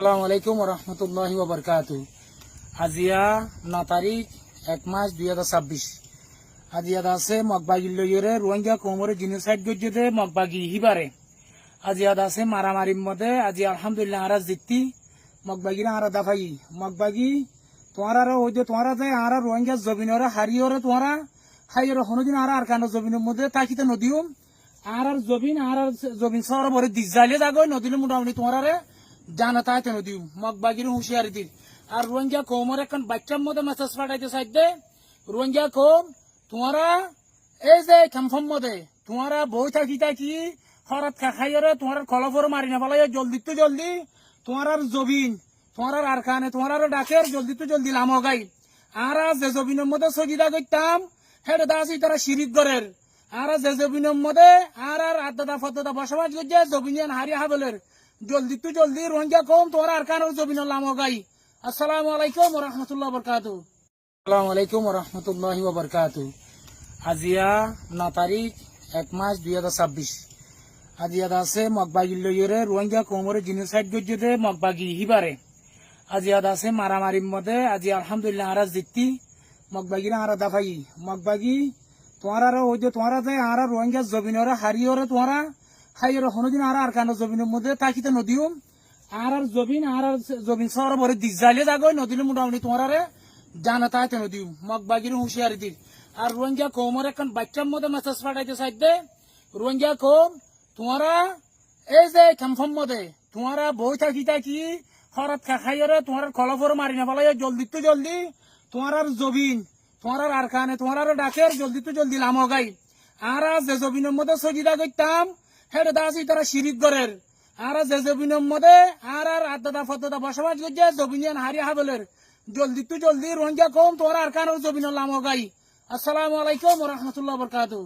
আসসালামু আলাইকুম রহমতুল্লাহ বরকাত আজিয়া ন তারিখ, এক মাস দুই হাজার ছাব্বিশ। আজিয়াদ আছে মগবাগি লইরে রোহিঙ্গা কোমরে জিনোসাইড গজ্জতে মগবাগি হিবারে। আজিয়াদ আছে মারামারির মধ্যে, আজি আলহামদুলিল্লাহ আরা জিত্তি। মগবাগিরা আরা দাফাই। মগবাগি, তোমার ওই যে তোমার আর রোহিঙ্গা জমিনরে, হারিয়রে তোমারা, হাইয়রে হনুদিন আর আর কানো জমিনের মধ্যে তাকিতে নদীও। আর আর জমিন আর আর জমিন সর ভরে দিজাইলে যাগো নদীলে মোটামুটি তোমার জানা তাইতে নদীও মগবাগির হুঁশিয়ারি দিন আর রোহিঙ্গা কোমর এখন বাচ্চার মধ্যে মেসেজ পাঠাইতে সাইডে রোহিঙ্গা কোম, তোমারা এই যে ক্যাম্পম মধ্যে তোমারা বই থাকি থাকি হরাত খাইরে তোমার কলফর মারি না পালাই জলদি তো জলদি। তোমার আর জবিন তোমার আর আর কানে তোমার আর ডাকের জলদি তো জলদি লাম গাই আর যে জবিনের মধ্যে সজিদা করতাম হেড দাসি তারা শিরিক গরের আর যে জবিনের মধ্যে আর আর আদাদা ফদাদা বসবাস করছে জবিনিয়ান হারি হাবলের। জলদি তো জলদি, রোহিঙ্গা কম, তোমার আর কানের জবিনের লাম গাই। আসসালামু আলাইকুম রহমতুল্লাহ বরকাতু। আসসালামু আলাইকুম রহমতুল্লাহ বরকাত। আজিয়া ন তারিখ, এক মাস দুই হাজার ছাব্বিশ। আজিয়াদ আছে মগবাগি লইরে রোহিঙ্গা কোমরে জিনোসাইড গজ্জতে মগবাগি হিবারে। আজিয়াদ আছে মারামারির মধ্যে, আজি আলহামদুলিল্লাহ আরা জিত্তি, মগবাগিরা আরা দাফাই। মগবাগি, তোমার ওই যে তোমার আর রোহিঙ্গা জমিনরে হারিয়রে তোমারা হাইয়রে হনুদিন আর আর কানো জমিনের মধ্যে তাকিতে নদীও আর আর জমিন আর আর জমিন সর ভরে দিজাইলে যাগো নদীলে মোটামুটি তোমার আরে জানা তাইতে নদীও। মগবাগির হুঁশিয়ারি দিন আর রোহিঙ্গা কোমর এখন বাচ্চার মধ্যে মেসেজ পাঠাইতে সাইডে রোহিঙ্গা কোম তোমারা এই যে ক্যাম্পম মধ্যে তোমারা বই থাকি থাকি হরাত খাইরে তোমার কলফর মারি না পালাই জলদি তো জলদি। তোমার আর জবিন তোমার আর কানে তোমার আর ডাকের জলদি তো জলদি লাম গাই আর আর যে জবিনের মধ্যে সজিদা করতাম হেড দাসি তারা শিরিক গরের আর যে জবিনের মধ্যে আর আর আদাদা ফদাদা বসবাস করছে জবিনিয়ান হারি হাবলের। জলদি তু জলদি, রোহিঙ্গা কম তোর আর কানের জবিনের লামো গাই। আসসালামু আলাইকুম রহমতুল্লাহ বরকাতু